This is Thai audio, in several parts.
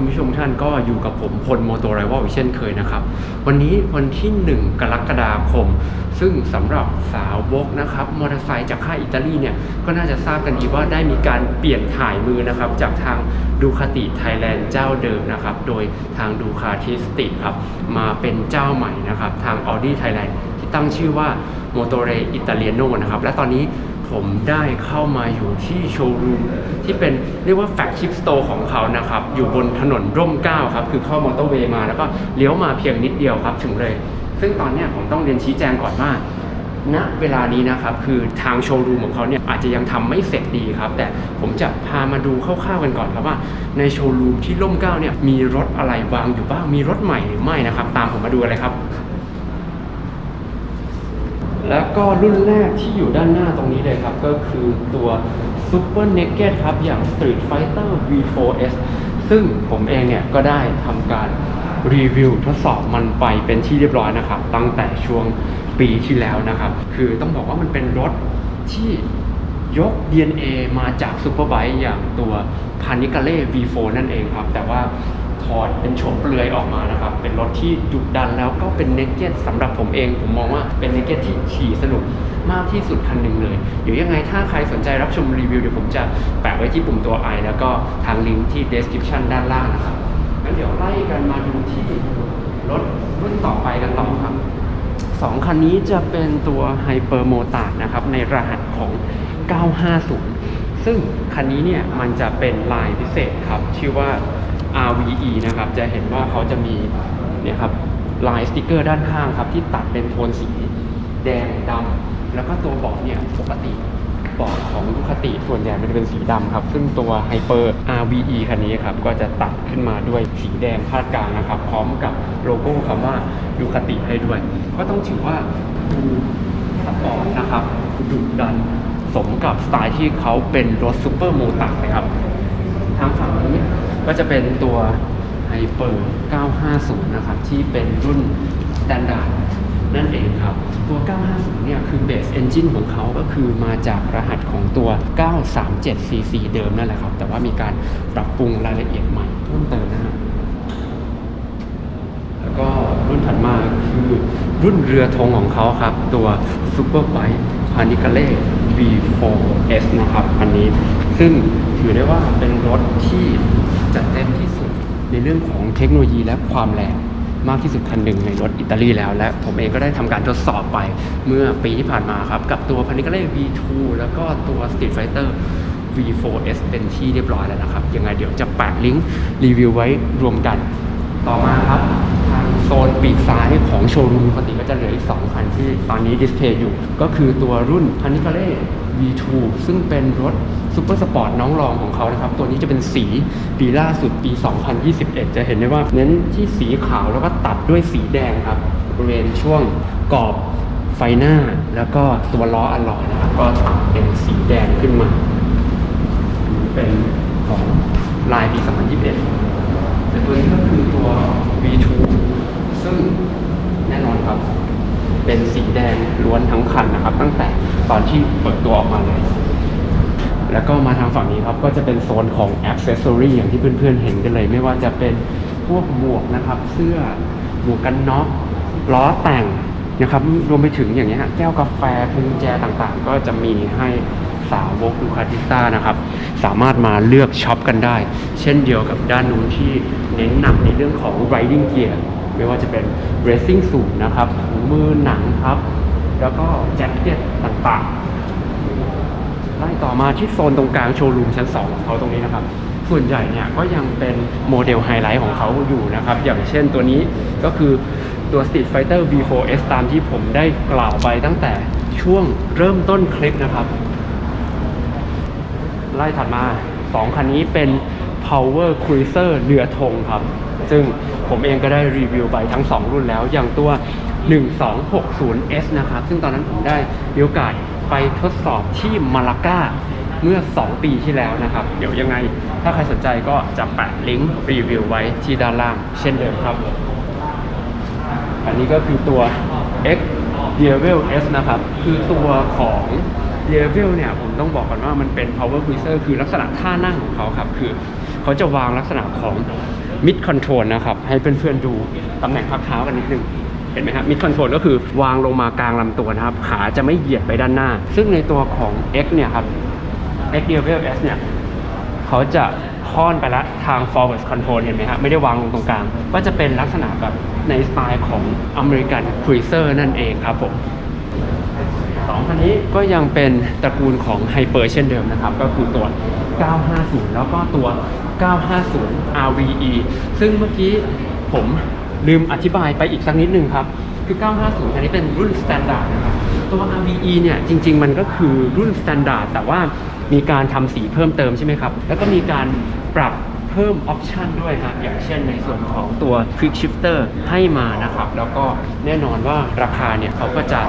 คุณผู้ชมท่านก็อยู่กับผมพลโมโตไรวอลเช่นเคยนะครับ วันนี้วันที่ 1 กรกฎาคม ซึ่งสำหรับสาวบกนะครับมอเตอร์ไซค์จากค่ายอิตาลีเนี่ยก็น่าจะทราบกันดีว่าได้มีการเปลี่ยนถ่ายมือนะครับจากทางดูคาติไทยแลนด์เจ้าเดิมนะครับ โดยทางดูคาทิสติครับมาเป็นเจ้าใหม่นะครับ ทาง Audi Thailand ที่ตั้งชื่อว่า m o t o r e Italiano นะครับและตอนนี้ ผมได้เข้ามาอยู่ที่โชว์รูมที่เป็นเรียกว่าแฟกชิปสโตร์ของเขานะครับ อยู่บนถนนร่มเก้าครับ คือเข้ามอเตอร์เวย์มาแล้วก็เลี้ยวมาเพียงนิดเดียวครับ ถึงเลย ซึ่งตอนนี้ผมต้องเรียนชี้แจงก่อนว่าณเวลานี้นะครับ คือทางโชว์รูมของเขาเนี่ยอาจจะยังทำไม่เสร็จดีครับ แต่ผมจะพามาดูคร่าวๆกันก่อนครับว่า ในโชว์รูมที่ร่มเก้าเนี่ยมีรถอะไรวางอยู่บ้างมีรถใหม่หรือไม่นะครับ ตามผมมาดูเลยครับ แล้วก็รุ่นแรกที่อยู่ด้านหน้าตรงนี้เลยครับ ก็คือตัว Super Naked ครับ อย่าง Street Fighter V4S ซึ่งผมเองเนี่ยก็ได้ทำการรีวิวทดสอบมันไปเป็นที่เรียบร้อยนะครับ ตั้งแต่ช่วงปีที่แล้วนะครับ คือต้องบอกว่ามันเป็นรถที่ยก DNA มาจาก Superbike อย่างตัว p a n i c a l e V4 นั่นเองครับ แต่ว่า ถอดเป็นโฉมเปลือยออกมานะครับ เป็นรถที่ดุดันแล้วก็เป็นเนกเก็ตสำหรับผมเอง ผมมองว่าเป็นเนกเก็ตที่ขี่สนุกมากที่สุดคันหนึ่งเลย เดี๋ยวยังไงถ้าใครสนใจรับชมรีวิวเดี๋ยวผมจะแปะไว้ที่ปุ่มตัว i แล้วก็ทางลิงก์ที่ description ด้านล่างนะครับงั้นเดี๋ยวไล่กันมาดูที่รถรุ่นต่อไปกันต่อครับสองคันนี้จะเป็นตัว Hyper m o t a r นะครับ ในรหัสของ 950 ซึ่งคันนี้เนี่ยมันจะเป็นลายพิเศษครับ ชื่อว่า RVE นะครับจะเห็นว่าเขาจะมีเนี่ยครับลายสติกเกอร์ด้านข้างครับที่ตัดเป็นโทนสีแดงดำแล้วก็ตัวเบาะเนี่ยปกติเบาะของดูคติส่วนใหญ่มันจะเป็นสีดำครับ ซึ่งตัว Hyper RVE คันนี้ครับก็จะตัดขึ้นมาด้วยสีแดงคาดกลางนะครับ พร้อมกับโลโก้คำว่าดูคติให้ด้วย ก็ต้องถือว่าดูสปอร์ตนะครับดุดันสมกับสไตล์ที่เขาเป็นรถซูเปอร์โมตาร์นะครับทางฝั่ง ก็จะเป็นตัว Hyper 950 นะครับ ที่เป็นรุ่น Standard นั่นเองครับ ตัว 950 เนี่ย คือเบสเอนจินของเขาก็คือมาจากรหัสของตัว 937cc เดิมนั่นแหละครับ แต่ว่ามีการปรับปรุงรายละเอียดใหม่เพิ่มเติมนะฮะแล้วก็รุ่นถัดมาคือรุ่นเรือธงของเขาครับ ตัว Super Bike p a n i c a l e V4S นะครับ อันนี้ซึ่ง ถือได้ว่าเป็นรถที่จัดเต็มที่สุดในเรื่องของเทคโนโลยีและความแรงมากที่สุดคันหนึ่งในรถอิตาลีแล้ว และผมเองก็ได้ทำการทดสอบไปเมื่อปีที่ผ่านมาครับ กับตัว p a n i c a l e V2 แล้วก็ตัว Street Fighter V4S เป็นที่เรียบร้อยแล้วนะครับ ยังไงเดี๋ยวจะแปะลิงก์รีวิวไว้รวมกัน ต่อมาครับทางโซนปีกซ้ายของโชว์รูมปกติก็จะเหลืออีก 2 คันที่ตอนนี้ดิสเพย์อยู่ ก็คือตัวรุ่น p a n i c a l e V2 ซึ่งเป็นรถซูเปอร์สปอร์ตน้องรองของเขานะครับ ตัวนี้จะเป็นสีปีล่าสุดปี 2021 จะเห็นได้ว่าเน้นที่สีขาวแล้วก็ตัดด้วยสีแดงครับบริเวณช่วงกรอบไฟหน้าแล้วก็ตัวล้ออะลอยนะครับก็ตัดเป็นสีแดงขึ้นมา เป็นของลายปี 2021 แต่ตัวนี้ก็คือตัว V2 ซึ่งแน่นอนครับ เป็นสีแดงล้วนทั้งคันนะครับ ตั้งแต่ตอนที่เปิดตัวออกมาเลย แล้วก็มาทางฝั่งนี้ครับก็จะเป็นโซนของ Accessory อย่างที่เพื่อนๆเห็นกันเลย ไม่ว่าจะเป็นพวกหมวกนะครับ เสื้อหมวกกันน็อกล้อแต่งนะครับรวมไปถึงอย่างเงี้ยแก้วกาแฟพวงแจต่างๆ ก็จะมีให้สาวกดูคาติสต้านะครับ สามารถมาเลือกช็อปกันได้ เช่นเดียวกับด้านนู้นที่เน้นหนักในเรื่องของ riding gear ไม่ว่าจะเป็น racing suit นะครับถุงมือหนังครับ แล้วก็แจ็คเก็ตต่างๆไล่ต่อมาที่โซนตรงกลางโชว์รูมชั้น 2 ของเขาตรงนี้นะครับ ส่วนใหญ่เนี่ยก็ยังเป็นโมเดลไฮไลท์ของเขาอยู่นะครับ อย่างเช่นตัวนี้ก็คือตัว Street Fighter V4S ตามที่ผมได้กล่าวไปตั้งแต่ช่วงเริ่มต้นคลิปนะครับ ไล่ถัดมา 2 คันนี้เป็น Power Cruiser เรือธงครับ ซึ่งผมเองก็ได้รีวิวไปทั้ง 2 รุ่นแล้วอย่างตัว 1260S นะครับ ซึ่งตอนนั้นผมได้มีโอกาสไปทดสอบที่มาลาก้าเมื่อ 2 ปีที่แล้วนะครับ เดี๋ยวยังไง ถ้าใครสนใจก็จะแปะลิงก์รีวิวไว้ที่ด้านล่างเช่นเดิมครับ อันนี้ก็คือตัว X d e v i l S นะครับ คือตัวของ d e v i l เนี่ย ผมต้องบอกก่อนว่ามันเป็น power cruiser คือลักษณะท่านั่งของเขาครับ คือเขาจะวางลักษณะของ mid control นะครับ ให้เพื่อนๆดูตำแหน่งพักเท้ากันนิดนึงเห็นไหมครับ mid control ก็คือวางลงมากลางลำตัวนะครับ ขาจะไม่เหยียดไปด้านหน้า ซึ่งในตัวของ X เนี่ยครับ X Level S เนี่ยเขาจะค่อนไปละทาง forward control เห็นไหมครับไม่ได้วางลงตรงกลาง ก็จะเป็นลักษณะแบบในสไตล์ของ American Cruiser นั่นเองครับผม สองคันนี้ก็ยังเป็นตระกูลของไฮเปอร์เช่นเดิมนะครับ ก็คือตัว 950 แล้วก็ตัว 950 RVE ซึ่งเมื่อกี้ผมลืมอธิบายไปอีกสักนิดนึงครับ คือ 950 อันนี้เป็นรุ่น s t ต n d า r d นะครับ ตัว RVE เนี่ยจริง ๆ มันก็คือรุ่น s t ต n d า r d แต่ว่ามีการทำสีเพิ่มเติมใช่ไหมครับ แล้วก็มีการปรับ เพิ่มออปชันด้วยครับอย่างเช่นในส่วนของตัว Quick Shifter ให้มานะครับ แล้วก็แน่นอนว่าราคาเนี่ยเขาก็จะ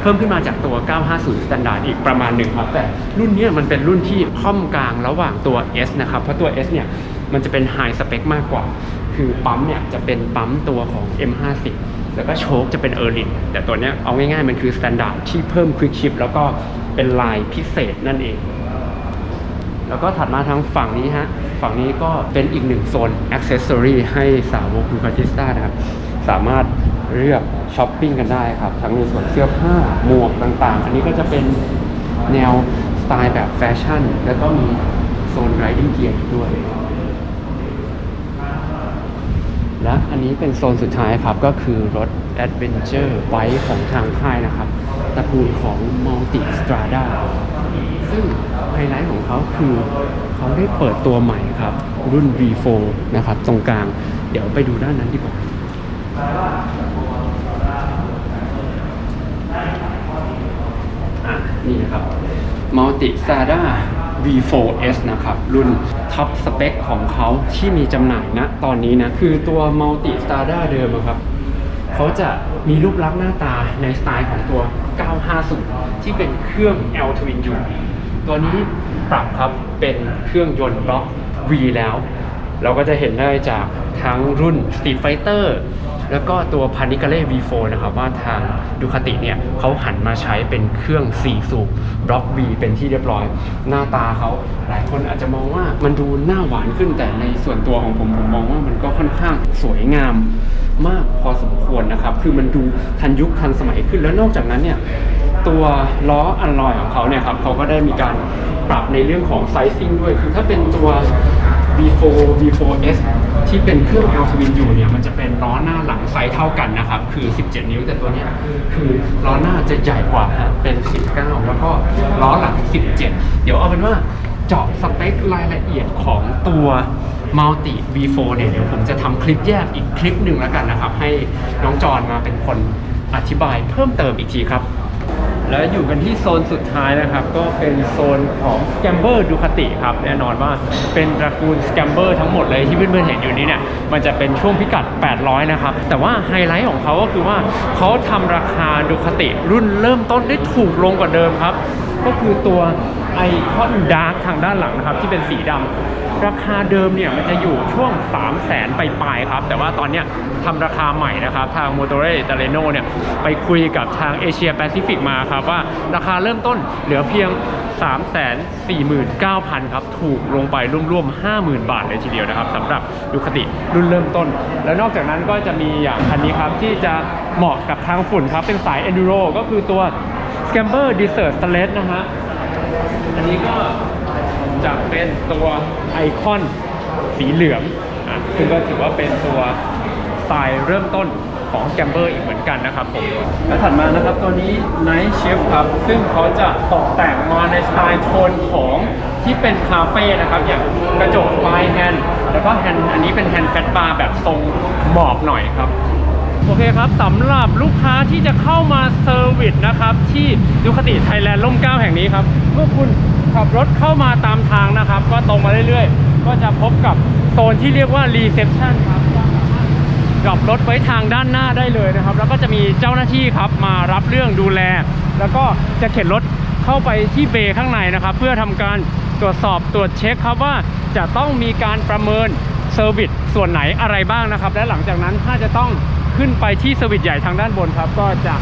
เพิ่มขึ้นมาจากตัว 950 Standard อีกประมาณหนึ่งครับแต่รุ่นเนี้ยมันเป็นรุ่นที่ค่อมกลางระหว่างตัว S นะครับ เพราะตัว S เนี่ยมันจะเป็น High Spec มากกว่า คือปั๊มเนี่ยจะเป็นปั๊มตัวของ M50 แล้วก็โชคจะเป็นเออร์ลินแต่ตัวเนี้ยเอาง่ายๆ มันคือ Standard ที่เพิ่ม Quick Shift แล้วก็เป็นลายพิเศษนั่นเอง แล้วก็ถัดมาทางฝั่งนี้ฮะ ฝั่งนี้ก็เป็นอีกหนึ่งโซน Accessory ให้สาวกดูคาติสต้านะครับ สามารถเลือกช้อปปิ้งกันได้ครับ ทั้งในส่วนเสื้อผ้าหมวกต่างๆ อันนี้ก็จะเป็นแนวสไตล์แบบแฟชั่น แล้วก็มีโซน Riding Gear ด้วย และอันนี้เป็นโซนสุดท้ายครับ ก็คือรถ Adventure Bike ของทางค่ายนะครับตระกูลของ Multi Strada ซึ่งไฮไลท์ของเขาคือเขาได้เปิดตัวใหม่ครับ รุ่น V4 นะครับ ตรงกลาง เดี๋ยวไปดูด้านนั้นดีกว่าอะนี่นะครับ Multi SADA V4S นะครับ รุ่นท็อปสเปคของเขาที่มีจำหน่ายณตอนนี้นะ คือตัว Multi SADA เดิมครับเขาจะมีรูปลักษณ์หน้าตาในสไตล์ของตัว 950 ที่เป็นเครื่อง L Twin U ตัวนี้ปรับครับเป็นเครื่องยนต์บล็อก V แล้ว เราก็จะเห็นได้จากทั้งรุ่น Street Fighter แล้วก็ตัวพานิกาเล่ V4 นะครับว่าทางดูคาติเนี่ยเขาหันมาใช้เป็นเครื่อง 4 สูบบล็อก V เป็นที่เรียบร้อย หน้าตาเขาหลายคนอาจจะมองว่ามันดูหน้าหวานขึ้นแต่ในส่วนตัวของผมผมมองว่ามันก็ค่อนข้างสวยงามมากพอสมควรนะครับ คือมันดูทันยุคทันสมัยขึ้นแล้วนอกจากนั้นเนี่ยตัวล้ออันลอยของเขาเนี่ยครับเขาก็ได้มีการปรับในเรื่องของไซซิ่งด้วย คือถ้าเป็นตัว V4 V4S ที่เป็นเครื่อง L Twin U เนี่ยมันจะเป็นล้อหน้าหลังไซส์เท่ากันนะครับ คือ 17 นิ้วแต่ตัวเนี้ยคือล้อหน้าจะใหญ่กว่าฮะเป็น 19 แล้วก็ล้อหลัง 17 เดี๋ยวเอาเป็นว่าเจาะสเปครายละเอียดของตัว Multi V4 เนี่ยเดี๋ยวผมจะทำคลิปแยกอีกคลิปหนึ่งแล้วกันนะครับ ให้น้องจอนมาเป็นคนอธิบายเพิ่มเติมอีกทีครับ แล้วอยู่กันที่โซนสุดท้ายนะครับ ก็เป็นโซนของ Scamber Ducati ครับ แน่นอนว่าเป็นตระกูล Scamber ทั้งหมดเลยที่เพื่อนๆเห็นอยู่นี้เนี่ยมันจะเป็นช่วงพิกัด 800 นะครับ แต่ว่าไฮไลท์ของเขาก็คือว่าเขาทำราคาดูคาติรุ่นเริ่มต้นได้ถูกลงกว่าเดิมครับ ก็คือตัวไอคอนดาร์กทางด้านหลังนะครับ ที่เป็นสีดำราคาเดิมเนี่ยมันจะอยู่ช่วง 3 0 0แสนไปปลายๆครับ แต่ว่าตอนเนี้ยทำราคาใหม่นะครับ ทาง m o t o r e t a l e n o เนี่ยไปคุยกับทางเอเชียแปซิฟิกมาครับว่าราคาเริ่มต้นเหลือเพียง 3 4 9 0 0 0 ครับ ถูกลงไปร่วมๆ 50,000 บาทเลยทีเดียวนะครับสำหรับดูคติรุ่นเริ่มต้น แล้วนอกจากนั้นก็จะมีอย่างคันนี้ครับที่จะเหมาะกับทางฝุ่นครับเป็นสาย Enduro ก็คือตัว Scamber Desert Sled นะฮะ อันนี้ก็จะเป็นตัวไอคอนสีเหลืองอะซึ่งก็ถือว่าเป็นตัวสไตล์เริ่มต้นของแกมเบอร์อีกเหมือนกันนะครับผม และถัดมานะครับตัวนี้ Night Chef ครับ ซึ่งเขาจะตกแต่งมาในสไตล์โทนของที่เป็นคาเฟ่นะครับ อย่างกระจกปลายแฮนด์แล้วก็แฮนด์อันนี้เป็นแฮนด์แฟตบาร์แบบทรงหมอบหน่อยครับ โอเคครับสำหรับลูกค้าที่จะเข้ามาเซอร์วิสนะครับ ที่ดูคติไทยแลนด์ล่มเก้าแห่งนี้ครับเมื่อคุณขับรถเข้ามาตามทางนะครับ ก็ตรงมาเรื่อยๆ ก็จะพบกับโซนที่เรียกว่ารีเซพชันครับดรอปรถไว้ทางด้านหน้าได้เลยนะครับ แล้วก็จะมีเจ้าหน้าที่ครับมารับเรื่องดูแล แล้วก็จะเข็นรถเข้าไปที่เบย์ข้างในนะครับ เพื่อทำการตรวจสอบตรวจเช็คครับว่าจะต้องมีการประเมินเซอร์วิสส่วนไหนอะไรบ้างนะครับ และหลังจากนั้นถ้าจะต้อง ขึ้นไปที่เซอร์วิสใหญ่ทางด้านบนครับ ก็จะ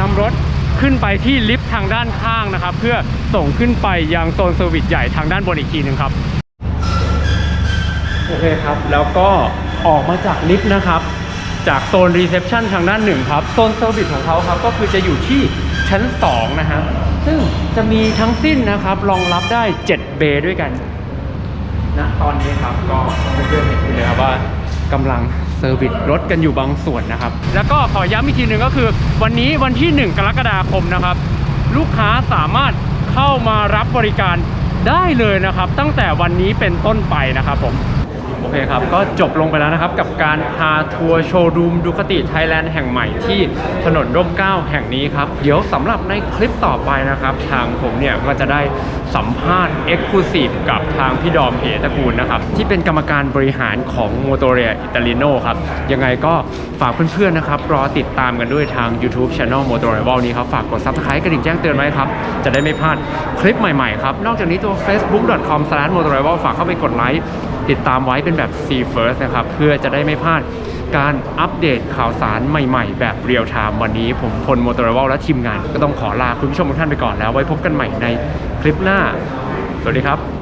นำรถขึ้นไปที่ลิฟต์ทางด้านข้างนะครับ เพื่อส่งขึ้นไปยังโซนเซอร์วิสใหญ่ทางด้านบนอีกทีหนึ่งครับโอเคครับแล้วก็ออกมาจากลิฟต์นะครับ จากโซนรีเซพชันทางด้านหนึ่งครับโซนเซอร์วิสของเขาครับก็คือจะอยู่ที่ชั้น 2 นะฮะซึ่งจะมีทั้งสิ้นนะครับรองรับได้ 7 เบย์ด้วยกันณตอนนี้ครับก็ กำลังเซอร์วิสรถกันอยู่บางส่วนนะครับ แล้วก็ขอย้ำอีกทีหนึ่งก็คือ วันนี้วันที่ 1 กรกฎาคมนะครับ ลูกค้าสามารถเข้ามารับบริการได้เลยนะครับ ตั้งแต่วันนี้เป็นต้นไปนะครับผม โอเคครับ ก็จบลงไปแล้วนะครับ กับการพาทัวร์โชว์รูมดูคติไทยแลนด์แห่งใหม่ที่ถนนร่มเก้าแห่งนี้ครับ เดี๋ยวสำหรับในคลิปต่อไปนะครับ ทางผมเนี่ยก็จะได้สัมภาษณ์ e x c l u s i v e กับทางพี่ดอมเหตระกูลนะครับ ที่เป็นกรรมการบริหารของ m o t o r e a Italino ครับ ยังไงก็ฝากเพื่อนๆนะครับ รอติดตามกันด้วยทาง YouTube Channel m o t o r e v a l นี้ครับ ฝากกด Subscribe กระดิ่งแจ้งเตือนไว้ครับ จะได้ไม่พลาดคลิปใหม่ๆครับ นอกจากนี้ตัว facebook.com/motorrival ฝากเข้าไปกดไลค์ ติดตามไว้เป็นแบบ C First นะครับ เพื่อจะได้ไม่พลาดการอัปเดตข่าวสารใหม่ๆ แบบเรียลไทม์วันนี้ผมพลโมโตอร์วลและทีมงาน ก็ต้องขอลาคุณผู้ชมทุกท่านไปก่อนแล้วไว้พบกันใหม่ในคลิปหน้า สวัสดีครับ